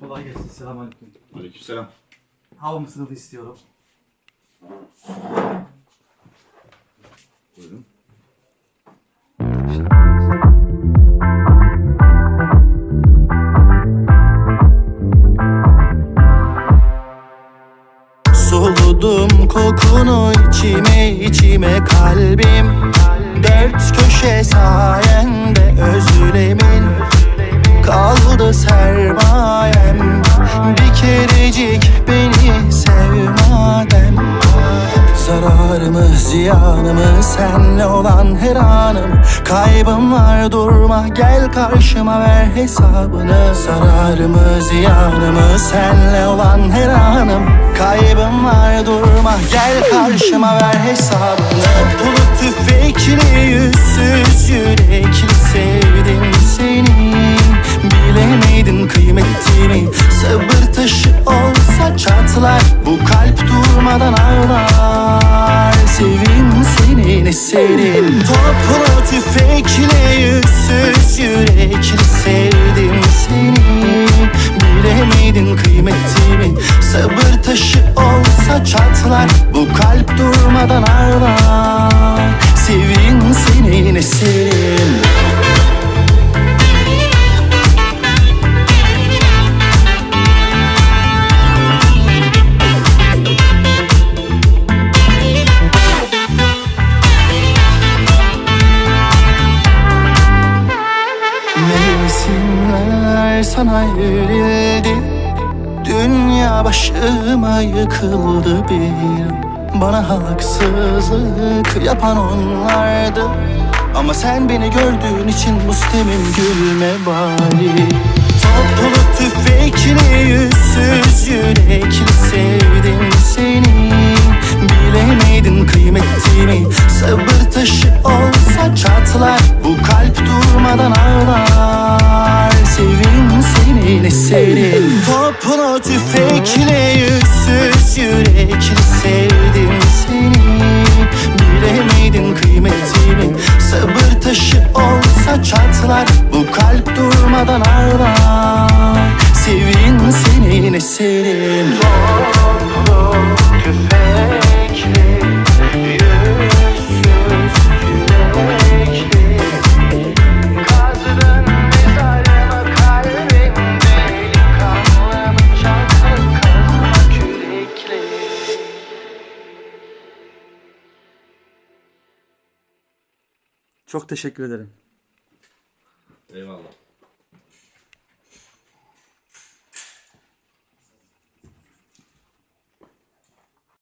Kolay gelsin. Selamünaleyküm. Aleykümselam. Hava mısınızı istiyorum. Buyurun. Soludum kokunu içime içime kalbim Dört köşe sayende özlemin ziyanımı senle olan her anım. Kaybım var durma gel karşıma ver hesabını. Zararımı ziyanımı senle olan her anım. Kaybım var durma gel karşıma ver hesabını. Bulup tüfekli yüzsüz yürekli sevdim seni. Bilemedin kıymetimi Sabır taşı olsa çatlar senin. Topla tüfekle yüzsüz yürekli sevdim seni Sana verildi Dünya başıma yıkıldı bir Bana haksızlık yapan onlardı. Ama sen beni gördüğün için mustemim gülme bari. Toplu tüfekli çatlar Bu kalp durmadan ağlar. Sevin senin? Eserin Çok teşekkür ederim.